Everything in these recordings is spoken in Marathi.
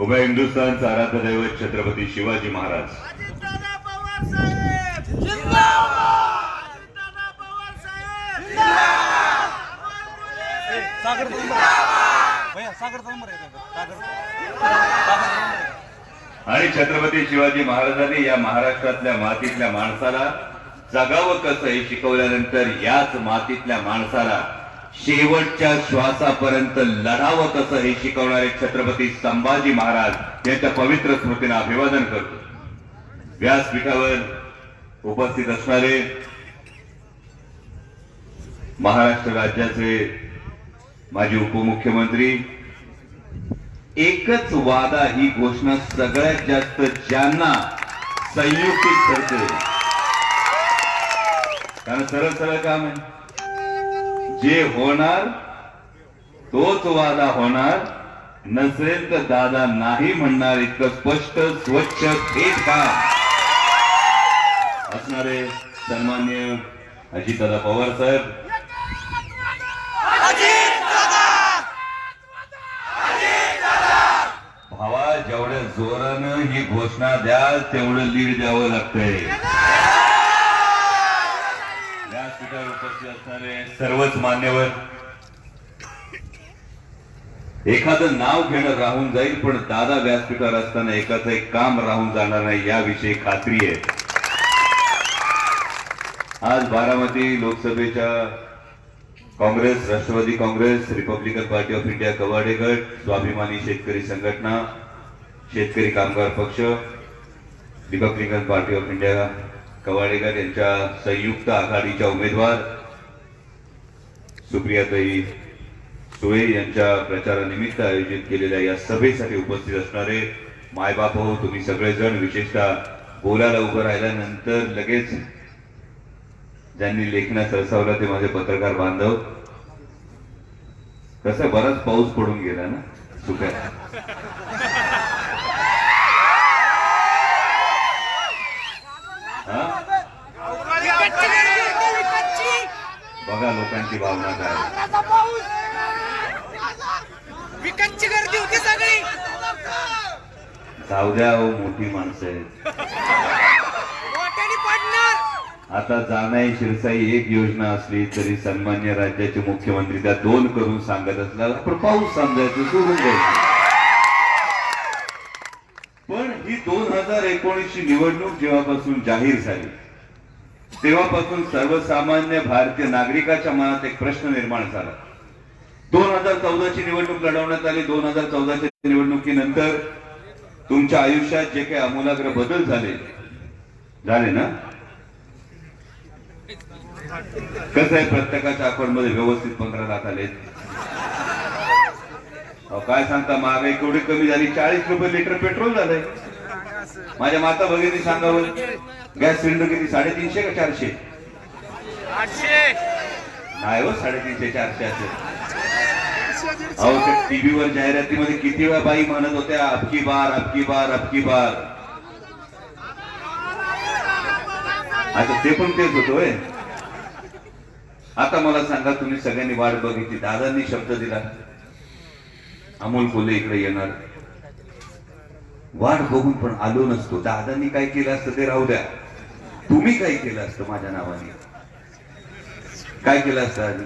उभय हिंदुस्थानचा आराध्य दैवत छत्रपती शिवाजी महाराज. आणि छत्रपती शिवाजी महाराजांनी या महाराष्ट्रातल्या मातीतल्या माणसाला जगावं कसं हे शिकवल्यानंतर याच मातीतल्या माणसाला शेवटच्या श्वासापर्यंत लढावं कसं हे शिकवणारे छत्रपती संभाजी महाराज यांच्या पवित्र स्मृतीनं अभिवादन करतो. व्यासपीठावर उपस्थित असणारे महाराष्ट्र राज्याचे माजी उपमुख्यमंत्री एकच वादा ही घोषणा सगळ्यात जास्त ज्यांना संयुक्तिक ठरते. कारण सरळ सरळ काम आहे. जे होणार तोच वादा होणार नसेल तर दादा नाही म्हणणार इतकं स्पष्ट स्वच्छ थेट का? असणारे सन्मान्य अजितदादा पवार साहेब. भावा जेवढ्या जोरानं ही घोषणा द्याल तेवढं लीड द्यावं लागतंय. व्यासपीठावर उपस्थित असणारे सर्वच मान्यवर. एखादं नाव घेणं राहून जाईल पण दादा व्यासपीठावर असताना एकाचं एक काम राहून जाणार नाही याविषयी खात्री आहे. आज बारामती लोकसभेच्या Congress Rashtravadi Congress Republican party of India Kawade गट Swabhimani Shetkari Sanghatana Shetkari Kamgar Paksha Republican party of India Kawadekar यांच्या संयुक्त आघाडीच्या उमेदवार सुप्रियाताई सुळे यांच्या प्रचारानिमित्त आयोजित केलेल्या या सभेसाठी उपस्थित असणारे मायबाप हो तुम्ही सगळेजण विशेषतः बोलायला उभं राहिल्यानंतर लगेच ज्यांनी लेखनात सरसावला ते माझे पत्रकार बांधव. कसं बराच पाऊस पडून गेला ना सुक्या हा? विकतची गर्दी होती, विकतची. बघा लोकांची भावना काय. विकतची गर्दी होती सगळी. जाऊ द्या हो मोठी माणसं आहेत. मोठ्याने पडणार. आता जाणाई शिरसाई एक योजना असली तरी सन्मान्य राज्याचे मुख्यमंत्री त्या दोन करून सांगत असल्याला आपण पाऊस समजायचं सोडून द्यायचं. पण ही दोन हजार एकोणीस ची निवडणूक जेव्हापासून जाहीर झाली तेव्हापासून सर्वसामान्य भारतीय नागरिकाच्या मनात एक प्रश्न निर्माण झाला. दोन हजार चौदाची निवडणूक लढवण्यात आली. दोन हजार चौदाच्या निवडणुकीनंतर तुमच्या आयुष्यात जे काही आमूलाग्र बदल झाले झाले ना? कसं आहे प्रत्येकाच्या अकाउंटमध्ये व्यवस्थित पंधरा लाख आले? काय सांगता महागाई केवढी कमी झाली. चाळीस रुपये लिटर पेट्रोल झालंय. माझ्या माता भगिनी सांगावं गॅस सिलेंडर किती? साडेतीनशे का चारशे? आठशे. नाही हो साडेतीनशे चारशे असेल. अहो त्या टीव्हीवर जाहिरातीमध्ये किती वेळा बाई म्हणत होत्या अबकी बार अबकी बार अबकी बार. आता ते पण तेच होतोय आता मला सांगा तुम्ही सगळ्यांनी वाट बघितली. दादांनी शब्द दिला. अमोल कोल्हे इकडे येणार. वाट बघून पण आलो नसतो. दादांनी काय केलं असतं ते राहू द्या. तुम्ही काय केलं असतं माझ्या नावाने? काय केलं असतं आधी?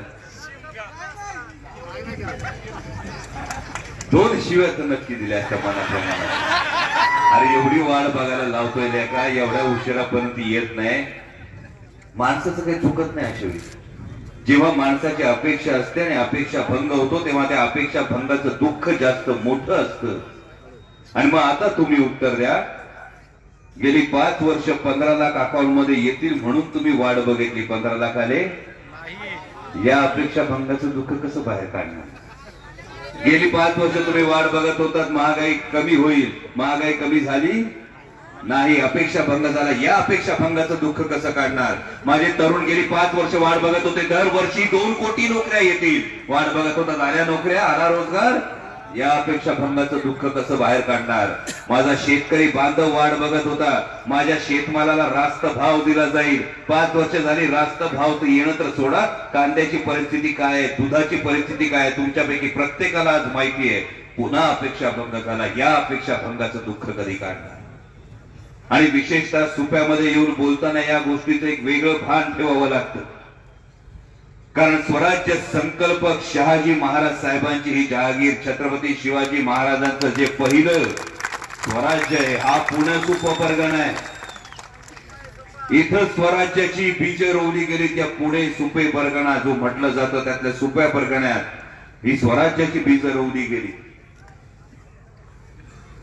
दोन शिव्या तर नक्की दिल्या असत्या मनाप्रमाणे. अरे एवढी वाढ बघायला लावतोय का? एवढ्या उशिरापर्यंत येत नाही. माणसाचं काही चुकत नाही अशा वेळी. जेव्हा माणसाची अपेक्षा असते आणि अपेक्षा भंग होतो तेव्हा त्या अपेक्षा भंगाचं दुःख जास्त मोठं असतं. आणि मग आता तुम्ही उत्तर द्या. गेली पाच वर्ष पंधरा लाख अकाउंटमध्ये येतील म्हणून तुम्ही वाट बघितली पंधरा लाख आले या अपेक्षा भंगाचं दुःख कसं बाहेर काढणार? गेली पाच वर्ष तुम्ही वाट बघत होतात महागाई कमी होईल. महागाई कमी झाली? नाही अपेक्षा भंग झाला. या अपेक्षा भंगाचं दुःख कसं काढणार? माझे तरुण गेली पाच वर्ष वाट बघत होते. दरवर्षी दोन कोटी नोकऱ्या येतील. वाट बघत होतात आल्या नोकऱ्या आला रोजगार. यापेक्षा भंगाचं दुःख कसं बाहेर काढणार? माझा शेतकरी बांधव वाढ बघत होता. माझ्या शेतमालाला रास्त भाव दिला जाईल. पाच वर्ष झाली रास्त भाव तर येणं तर सोडा. कांद्याची परिस्थिती काय आहे? दुधाची परिस्थिती काय आहे? तुमच्यापैकी प्रत्येकाला आज माहिती आहे. पुन्हा अपेक्षा भंग झाला. या अपेक्षा भंगाचं दुःख कधी काढणार? आणि विशेषतः सुप्यामध्ये येऊन बोलताना या गोष्टीचं एक वेगळं भान ठेवावं लागतं. कारण स्वराज्य संकल्पक शहाजी महाराज साहेबांची ही जहागीर छत्रपती शिवाजी महाराजांचं जे पहिलं स्वराज्य आहे हा पुणे सुपरगण आहे इथं स्वराज्याची बीज रोवली गेली त्या पुणे सुपे परगणा जो म्हटलं जातं त्यातल्या सुप्या परगण्यात ही स्वराज्याची बीज रोवली गेली.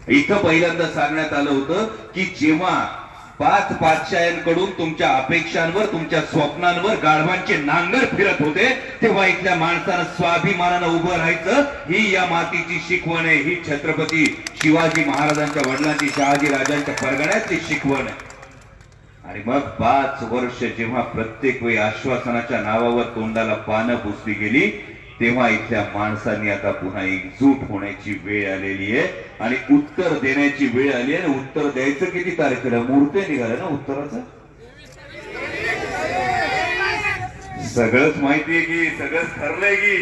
इथं पहिल्यांदा सांगण्यात आलं होतं की जेव्हा पाच पातशायांकडून तुमच्या अपेक्षांवर तुमच्या स्वप्नांवर गाढवांचे नांगर फिरत होते तेव्हा इथल्या माणसानं स्वाभिमानानं उभं राहायचं. ही या मातीची शिकवण आहे. ही छत्रपती शिवाजी महाराजांच्या वडिलांची शहाजी राजांच्या परगण्यातली शिकवण आहे. आणि मग पाच वर्ष जेव्हा प्रत्येक वेळी आश्वासनाच्या नावावर तोंडाला पानं पुसली गेली तेव्हा इथल्या माणसांनी आता पुन्हा एकजूट होण्याची वेळ आलेली आहे. आणि उत्तर देण्याची वेळ आली आहे. आणि उत्तर द्यायचं किती तारखेला? मूर्ती निघालं ना उत्तराचं? सगळंच माहितीये की सगळंच ठरलंय की.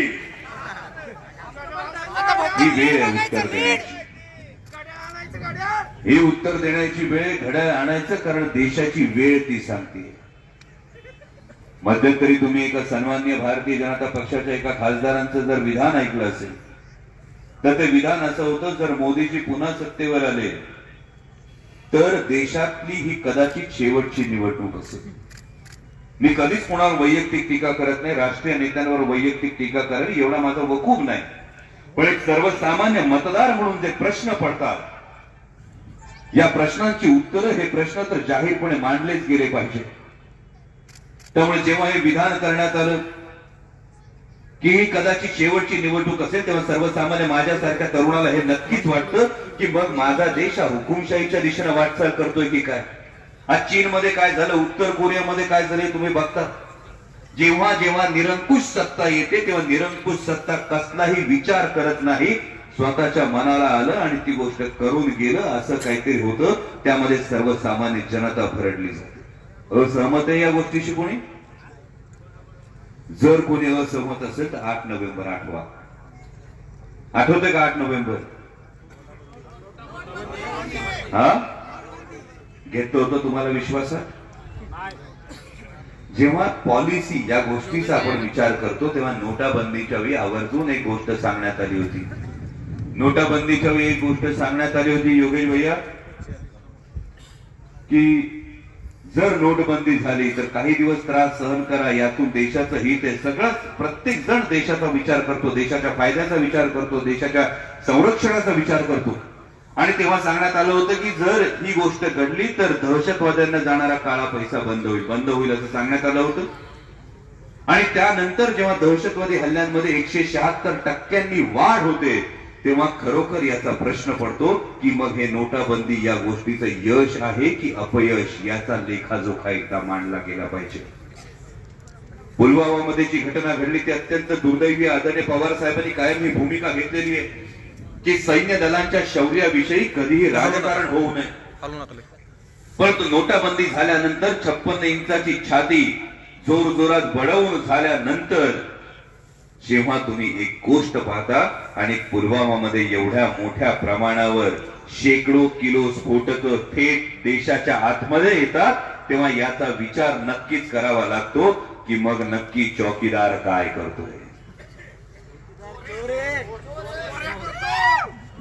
ही वेळ आहे उत्तर देण्याची. ही उत्तर देण्याची वेळ घड्याळ आणायचं कारण देशाची वेळ ती सांगते. मध्यंतरी तुम्ही एका सन्मान्य भारतीय जनता पक्षाच्या एका खासदारांचं जर विधान ऐकलं असेल तर ते विधान असं होतं जर मोदीजी पुन्हा सत्तेवर आले तर देशातली ही कदाचित शेवटची निवडणूक असेल. मी कधीच कोणावर वैयक्तिक टीका करत नाही राष्ट्रीय नेत्यांवर वैयक्तिक टीका करेल एवढा माझा वकूब नाही. पण एक सर्वसामान्य मतदार म्हणून जे प्रश्न पडतात या प्रश्नांची उत्तरं हे प्रश्न तर जाहीरपणे मांडलेच गेले पाहिजे त्यामुळे जेव्हा हे विधान करण्यात आलं की ही कदाचित शेवटची निवडणूक असेल तेव्हा सर्वसामान्य माझ्यासारख्या तरुणाला हे नक्कीच वाटतं की मग माझा देश हा हुकुमशाहीच्या दिशेने वाटचाल करतोय की काय? आज चीनमध्ये काय झालं उत्तर कोरियामध्ये काय झालं तुम्ही बघता. जेव्हा जेव्हा निरंकुश सत्ता येते तेव्हा निरंकुश सत्ता कसलाही विचार करत नाही. स्वतःच्या मनाला आलं आणि ती गोष्ट करून गेलं असं काहीतरी होतं. त्यामध्ये सर्वसामान्य जनता भरडली जाते. असहमत आहे या गोष्टीशी कोणी? जर कोणी असहमत असेल तर आठ नोव्हेंबर आठवा. आठवते का आठ नोव्हेंबर? हा? घेतो होतो तुम्हाला विश्वासात? जेव्हा पॉलिसी या गोष्टीचा आपण विचार करतो तेव्हा नोटाबंदीच्या वेळी आवर्जून एक गोष्ट सांगण्यात आली होती. नोटाबंदीच्या वेळी एक गोष्ट सांगण्यात आली होती योगेश भैया की जर नोटबंदी झाली तर काही दिवस त्रास सहन करा. यातून देशाचं हित आहे. सगळंच प्रत्येक जण देशाचा विचार करतो देशाच्या फायद्याचा विचार करतो देशाच्या संरक्षणाचा विचार करतो. आणि तेव्हा सांगण्यात आलं होतं की जर ही गोष्ट घडली तर दहशतवाद्यांना जाणारा काळा पैसा बंद होईल. बंद होईल असं सांगण्यात आलं होतं. आणि त्यानंतर जेव्हा दहशतवादी हल्ल्यांमध्ये एकशे शहात्तर टक्क्यांनी वाढ होते तेव्हा खरोखर याचा प्रश्न पडतो की मग हे नोटाबंदी या गोष्टीचं यश आहे की अपयश याचा लेखाजोखा एकदा मांडला गेला पाहिजे. पुलवामामध्ये जी घटना घडली ती अत्यंत दुर्दैवी आदरणीय पवार साहेबांनी कायम ही भूमिका घेतलेली आहे की सैन्य दलांच्या शौर्याविषयी कधीही राजकारण होऊ नये. परंतु नोटाबंदी झाल्यानंतर छप्पन्न इंचाची छाती जोर जोरात बडवून झाल्यानंतर जेव्हा तुम्ही एक गोष्ट पाहता आणि पुलवामामध्ये एवढ्या मोठ्या प्रमाणावर शेकडो किलो स्फोटक थेट देशाच्या आतमध्ये येतात तेव्हा याचा विचार नक्कीच करावा लागतो की मग नक्की चौकीदार काय करतोय.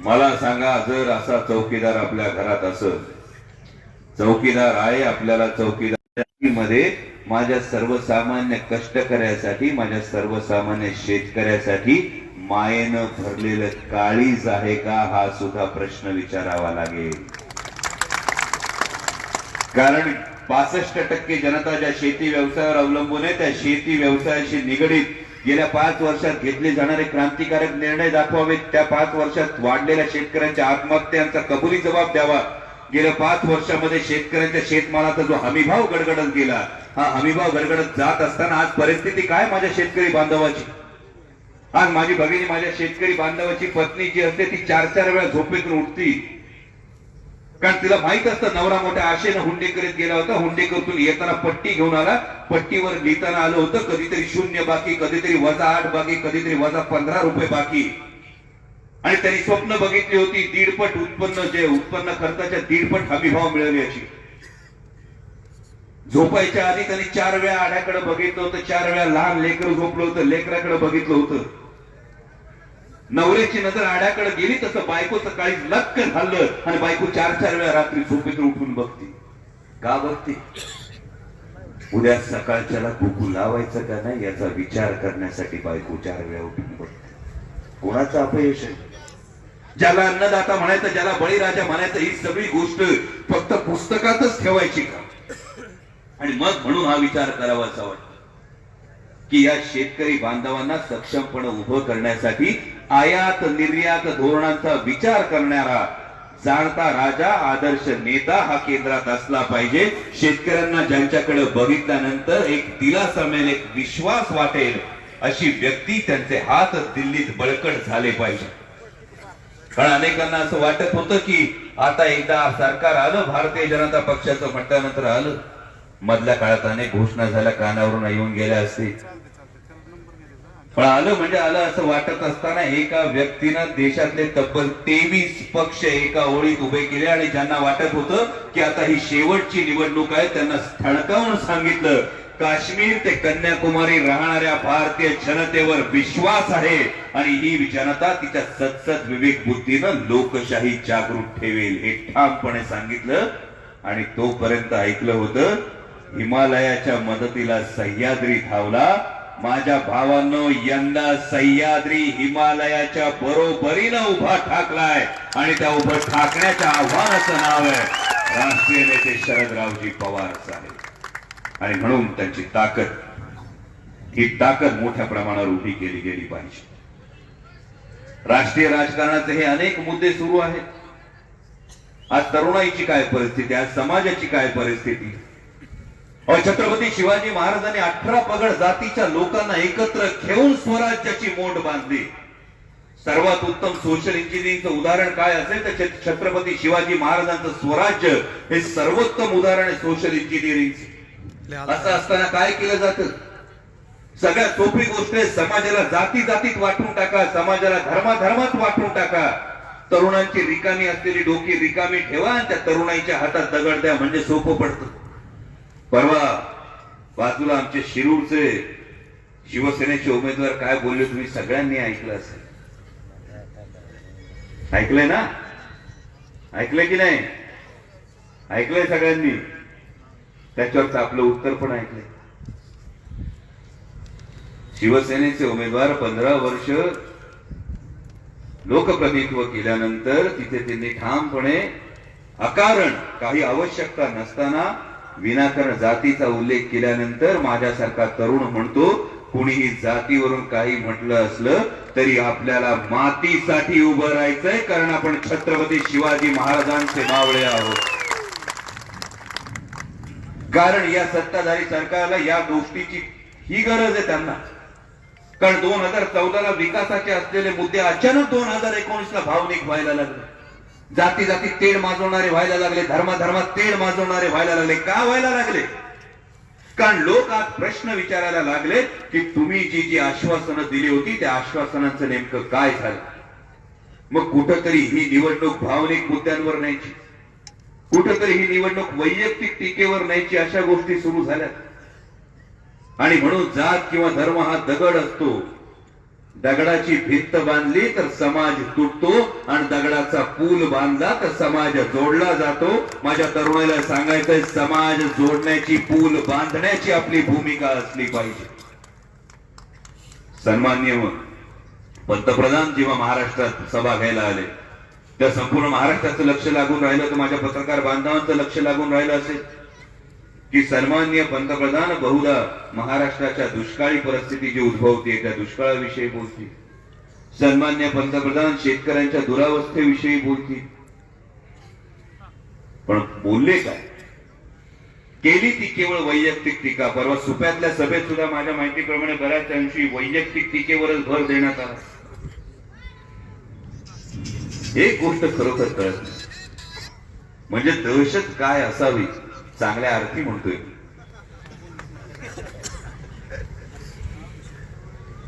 मला सांगा जर असा चौकीदार आपल्या घरात असत चौकीदार आहे आपल्याला चौकीदारमध्ये माझ्या सर्वसामान्य कष्टकऱ्यासाठी माझ्या सर्वसामान्य शेतकऱ्यासाठी मायेनं भरलेलं काळीज आहे का हा सुद्धा प्रश्न विचारावा लागेल. कारण पासष्ट टक्के जनता ज्या शेती व्यवसायावर अवलंबून आहे त्या शेती व्यवसायाशी निगडीत गेल्या पाच वर्षात घेतले जाणारे क्रांतिकारक निर्णय दाखवावेत. त्या पाच वर्षात वाढलेल्या शेतकऱ्यांच्या आत्महत्यांचा कबुली जबाब द्यावा. गेल्या पाच वर्षामध्ये शेतकऱ्यांच्या शेतमालाचा जो हमीभाव गडगडत गेला हा हमीभाव गडगडत जात असताना आज परिस्थिती काय माझ्या शेतकरी बांधवाची? आज माझी भगिनी माझ्या शेतकरी बांधवाची पत्नी जी असते ती चार चार वेळा झोपेतून उठती. कारण तिला माहीत असतं नवरा मोठ्या आशेनं हुंडेकरीत गेला होता. हुंडेकरतून येताना पट्टी घेऊन आला. पट्टीवर लिहिताना आलं होतं कधीतरी शून्य बाकी कधीतरी वजा आठ बाकी कधीतरी वजा पंधरा रुपये बाकी. आणि त्यांनी स्वप्न बघितली होती दीडपट उत्पन्न जे उत्पन्न खर्चाच्या दीडपट हमीभाव मिळवण्याची. झोपायच्या आधी त्यांनी चार वेळा आड्याकडे बघितलं होतं चार वेळा लहान लेकर झोपलं होतं लेकराकडे बघितलं होतं. नवऱ्याची नजर आड्याकडे गेली तसं बायकोचं काळी लक्क झालं आणि बायको चार चार वेळा रात्री झोपेत उठून बघते. का बघते? उद्या सकाळच्याला कुकू लावायचं का नाही याचा विचार करण्यासाठी बायको चार वेळा उठून बघते. कोणाचं अपयश आहे? ज्याला अन्नदाता म्हणायचं ज्याला बळीराजा म्हणायचं ही सगळी गोष्ट फक्त पुस्तकातच ठेवायची का? आणि मग म्हणून हा विचार करावा असा वाटतो. की या शेतकरी बांधवांना सक्षमपणे उभं करण्यासाठी आयात निर्यात धोरणांचा विचार करणारा जाणता राजा आदर्श नेता हा केंद्रात असला पाहिजे. शेतकऱ्यांना ज्यांच्याकडे बघितल्यानंतर एक दिलासा मिळेल एक विश्वास वाटेल अशी व्यक्ती त्यांचे हात दिल्लीत बळकट झाले पाहिजे. कारण अनेकांना असं वाटत होतं की आता एकदा सरकार आलं भारतीय जनता पक्षाचं म्हटल्यानंतर आलं. मधल्या काळात अनेक घोषणा झाल्या कानावरून येऊन गेल्या असतील पण आलं म्हणजे आलं असं वाटत असताना एका व्यक्तीनं देशातले तब्बल तेवीस पक्ष एका ओळीत उभे केले आणि ज्यांना वाटत होतं की आता ही शेवटची निवडणूक आहे त्यांना ठणकावून सांगितलं काश्मीर ते कन्याकुमारी राहणाऱ्या भारतीय जनतेवर विश्वास आहे. आणि ही जनता तिच्या सतसत विवेक बुद्धीनं लोकशाही जागृत ठेवेल हे ठामपणे सांगितलं. आणि तोपर्यंत ऐकलं होतं हिमालयाच्या मदतीला सह्याद्री धावला. माझ्या भावांनो यंदा सह्याद्री हिमालयाच्या बरोबरीनं उभा ठाकलाय आणि त्या उभं ठाकण्याच्या आव्हानाचं नाव आहे राष्ट्रीय नेते शरदरावजी पवार साहेब. आणि म्हणून त्यांची ताकद ही ताकद मोठ्या प्रमाणावर उभी केली गेली पाहिजे. राष्ट्रीय राजकारणाचे हे अनेक मुद्दे सुरू आहेत. आज तरुणाईची काय परिस्थिती आज समाजाची काय परिस्थिती? छत्रपती शिवाजी महाराजांनी अठरा पगड जातीच्या लोकांना एकत्र घेऊन स्वराज्याची मोठ बांधली. सर्वात उत्तम सोशल इंजिनिअरिंगचं उदाहरण काय असेल तर छत्रपती शिवाजी महाराजांचं स्वराज्य हे सर्वोत्तम उदाहरण आहे सोशल इंजिनिअरिंगचं असं असताना काय केलं जातं? सगळ्यात सोपी गोष्ट आहे समाजाला जाती जातीत वाटून टाका समाजाला धर्माधर्मात वाटून टाका. तरुणांची रिकामी असलेली डोकी रिकामी ठेवा आणि त्या तरुणाईच्या हातात दगड द्या म्हणजे सोपं पडतं. परवा बाजूला आमचे शिरूरचे शिवसेनेचे उमेदवार काय बोलले तुम्ही सगळ्यांनी ऐकलं असेल. ऐकलंय ना? ऐकलंय की नाही? ऐकलंय सगळ्यांनी. त्याच्यावरच आपलं उत्तर पण ऐकलंय. शिवसेनेचे उमेदवार पंधरा वर्ष लोकप्रतिनिधित्व केल्यानंतर तिथे त्यांनी ठामपणे अकारण काही आवश्यकता नसताना विनाकारण जातीचा उल्लेख केल्यानंतर माझ्यासारखा तरुण म्हणतो कुणीही जातीवरून काही म्हटलं असलं तरी आपल्याला मातीसाठी उभं राहायचंय कारण आपण छत्रपती शिवाजी महाराजांचे मावळे आहोत. कारण या सत्ताधारी सरकारला या गोष्टीची ही गरज आहे त्यांना. कारण दोन हजार चौदाला विकासाचे असलेले मुद्दे अचानक दोन हजार एकोणीस ला भावनिक व्हायला लागले. जाती जाती तेल माजवणारे व्हायला लागले धर्माधर्मात तेल माजवणारे व्हायला लागले. का व्हायला लागले? कारण लोक आज प्रश्न विचारायला लागले की तुम्ही जी जी आश्वासनं दिली होती त्या आश्वासनांचं नेमकं काय झालं? मग कुठंतरी ही निवडणूक भावनिक मुद्द्यांवर न्यायची. कुठंतरी ही निवडणूक वैयक्तिक टीकेवर न्यायची अशा गोष्टी सुरू झाल्या आणि म्हणून जात किंवा धर्म हा दगड असतो. दगडाची भिंत बांधली तर समाज तुटतो आणि दगडाचा पूल बांधला तर समाज जोडला जातो. माझ्या तरुणाला सांगायचंय समाज जोडण्याची पूल बांधण्याची आपली भूमिका असली पाहिजे. सन्मान्य पंतप्रधान जेव्हा महाराष्ट्रात सभा घ्यायला आले त्या संपूर्ण महाराष्ट्राचं लक्ष लागून राहिलं तर माझ्या पत्रकार बांधवांचं लक्ष लागून राहिलं असेल. की सन्मान्य पंतप्रधान बहुधा महाराष्ट्राच्या दुष्काळी परिस्थिती जी उद्भवते त्या दुष्काळाविषयी बोलतील सन्मान्य पंतप्रधान शेतकऱ्यांच्या दुरावस्थेविषयी बोलतील पण बोलले काय? केली ती केवळ वैयक्तिक टीका. परवा सुप्यातल्या सभेत सुद्धा माझ्या माहितीप्रमाणे बऱ्याच अंशी वैयक्तिक टीकेवरच भर देण्यात आला. एक गोष्ट खरोखर कळत म्हणजे दहशत काय असावी? चांगल्या अर्थी म्हणतोय.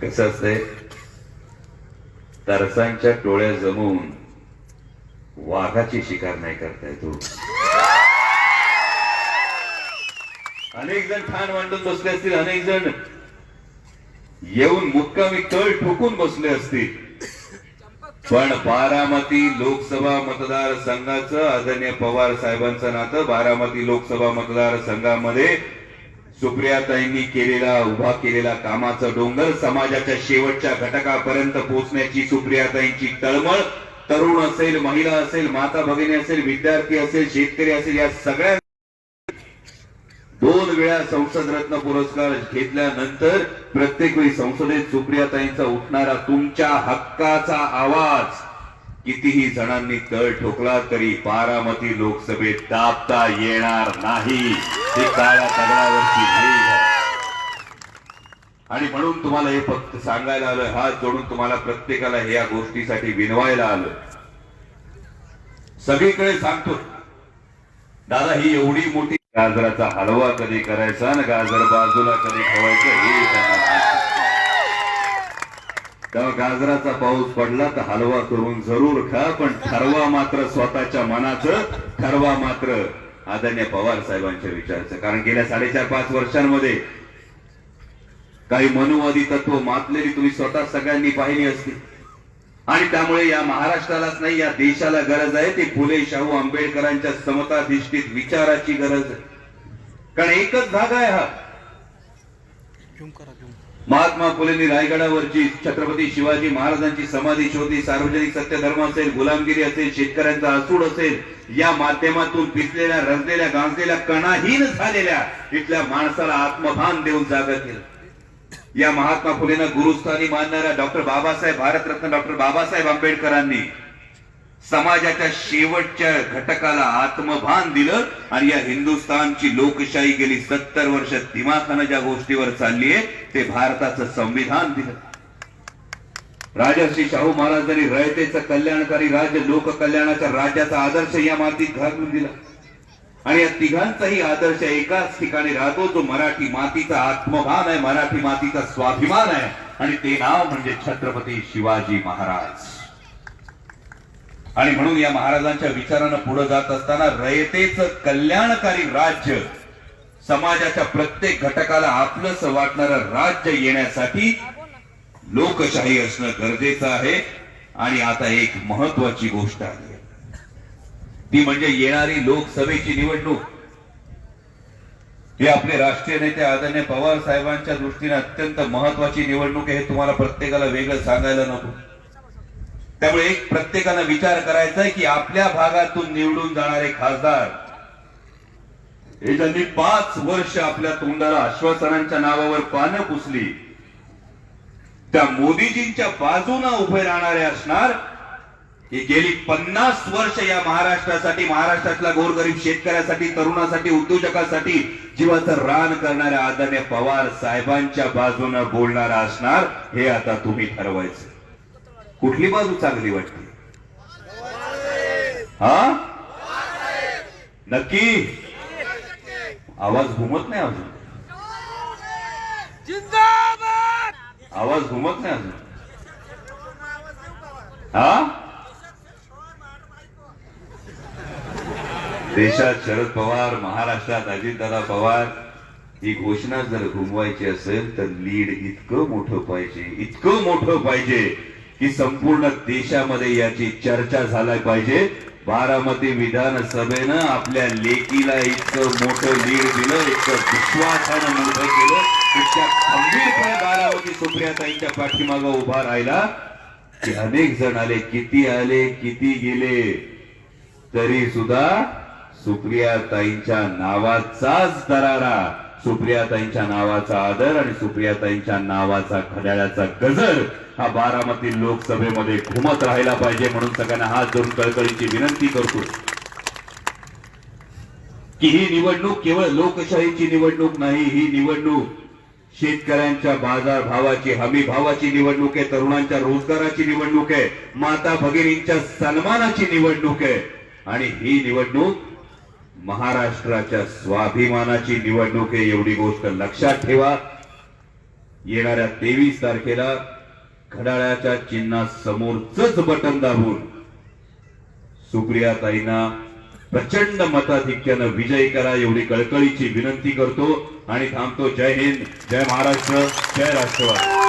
कसं असतंय? तरसांच्या टोळ्या जमवून वाघाची शिकार नाही करता येतो अनेक जण ठाण मांडून बसले असतील अनेक जण येऊन मुक्कामी तळ ठोकून बसले असतील. पण बारामती लोकसभा मतदार संघाचं आदरणीय पवार साहेबांचं नातं बारामती लोकसभा मतदार संघामध्ये सुप्रियाताईंनी केलेला उभा केलेला कामाचा डोंगर समाजाच्या शेवटच्या घटकापर्यंत पोहोचण्याची सुप्रियाताईंची तळमळ. तरुण असेल महिला असेल माता भगिनी असेल विद्यार्थी असेल शेतकरी असेल या सगळ्या दोन वेळा संसद रत्न पुरस्कार घेतल्यानंतर प्रत्येक वेळी संसदेत सुप्रियाताईंचा उठणारा तुमच्या हक्काचा आवाज कितीही जणांनी तळ ठोकला तरी बारामती लोकसभेत दाबता येणार नाही. ते काळ्या तगडावरची आणि म्हणून तुम्हाला हे फक्त सांगायला आलं हात जोडून तुम्हाला प्रत्येकाला या गोष्टीसाठी विनवायला आलं सगळीकडे सांगतो दादा ही एवढी मोठी गाजराचा हलवा कधी करायचा आणि गाजर बाजूला कधी ठेवायचं हे त्यांना तेव्हा गाजराचा पाऊस पडला तर हलवा करून जरूर खा पण ठरवा मात्र स्वतःच्या मनाचं ठरवा मात्र आदरणीय पवार साहेबांच्या विचाराचं. कारण गेल्या साडेचार पाच वर्षांमध्ये काही मनुवादी तत्व मातलेली तुम्ही स्वतः सगळ्यांनी पाहिली असती आणि त्यामुळे या महाराष्ट्रालाच नाही या देशाला गरज आहे. ती फुले शाहू आंबेडकरांच्या समताधिष्ठित विचाराची गरज आहे. कारण एकच धागा आहे हा. महात्मा फुलेंनी रायगडावरची छत्रपती शिवाजी महाराजांची समाधी शोधली. सार्वजनिक सत्यधर्म असेल गुलामगिरी असेल शेतकऱ्यांचा असूड असेल या माध्यमातून पिसलेल्या रंजलेल्या गांजलेल्या कणाहीन झालेल्या इथल्या माणसाला आत्मभान देऊन जागा केलं. या महात्मा फुलेंना गुरुस्थानी मानणाऱ्या डॉक्टर बाबासाहेब भारतरत्न डॉक्टर बाबासाहेब आंबेडकरांनी समाजाच्या शेवटच्या घटकाला आत्मभान दिलं आणि या हिंदुस्थानची लोकशाही गेली सत्तर वर्ष दिमाखानं ज्या गोष्टीवर चालली आहे ते भारताचं संविधान दिलं. राजर्षी शाहू महाराजांनी रयतेचं कल्याणकारी राज्य लोककल्याणाच्या राज्याचा आदर्श या मातीत घालून दिला. आणि या तिघांचाही आदर्श एकाच ठिकाणी राहतो जो मराठी मातीचा आत्मभान आहे मराठी मातीचा स्वाभिमान आहे. आणि ते नाव म्हणजे छत्रपती शिवाजी महाराज. आणि म्हणून या महाराजांच्या विचारानं पुढे जात असताना रयतेच कल्याणकारी राज्य समाजाच्या प्रत्येक घटकाला आपलंच वाटणारं राज्य येण्यासाठी लोकशाही असणं गरजेचं आहे. आणि आता एक महत्वाची गोष्ट आली आहे. ती म्हणजे येणारी लोकसभेची निवडणूक. हे आपले राष्ट्रीय नेते आदरणीय पवार साहेबांच्या दृष्टीने अत्यंत महत्वाची निवडणूक आहे हे तुम्हाला प्रत्येकाला वेगळं सांगायला नको. त्यामुळे एक प्रत्येकानं विचार करायचा आहे की आपल्या भागातून निवडून जाणारे खासदार हे ज्यांनी पाच वर्ष आपल्या तोंडाला आश्वासनांच्या नावावर पानं पुसली त्या मोदीजींच्या बाजूनं उभे राहणारे असणार हे गेली पन्नास वर्ष या महाराष्ट्रासाठी महाराष्ट्रातल्या गोरगरीब शेतकऱ्यासाठी तरुणासाठी उद्योजकासाठी जीवाचं रान करणाऱ्या आदरणीय पवार साहेबांच्या बाजूनं बोलणारा असणार हे आता तुम्ही ठरवायचं. कुठली बाजू चांगली वाटते हा? नक्की? आवाज घुमत नाही अजून. आवाज घुमत नाही अजून. हा? देशात शरद पवार महाराष्ट्रात अजितदादा पवार ही घोषणा जर घुमवायची असेल तर लीड इतकं मोठं पाहिजे इतकं मोठं पाहिजे की संपूर्ण देशामध्ये याची चर्चा झाला पाहिजे. बारामती विधानसभेनं आपल्या लेकीला इतकं मोठं लीड दिलं इतकं विश्वासानं मोठं केलं इतक्या खंबीरपणे बारामती सुप्रियाताईंच्या पाठीमागं उभा राहिला. की अनेक जण आले किती आले किती गेले तरी सुद्धा सुप्रियाताईंच्या नावाचाच दरारा सुप्रियाताईंच्या नावाचा आदर आणि सुप्रियाताईंच्या नावाचा खड्याळ्याचा गजर हा बारामती लोकसभेमध्ये घुमत राहिला पाहिजे म्हणून सगळ्यांना हात जोडून कळकळीची विनंती करतो. की ही निवडणूक केवळ लोकशाहीची निवडणूक नाही ही निवडणूक शेतकऱ्यांच्या बाजार भावाची हमी भावाची निवडणूक आहे तरुणांच्या रोजगाराची निवडणूक आहे माता भगिनींच्या सन्मानाची निवडणूक आहे. आणि ही निवडणूक महाराष्ट्राच्या स्वाभिमानाची निवडणूक आहे एवढी गोष्ट लक्षात ठेवा. येणाऱ्या तेवीस तारखेला घड्याळाच्या चिन्हा समोरच बटन दाबून सुप्रिया ताईंना प्रचंड मताधिक्यानं विजयी करा एवढी कळकळीची विनंती करतो. आणि थांबतो. जय हिंद जय महाराष्ट्र जय राष्ट्रवाद.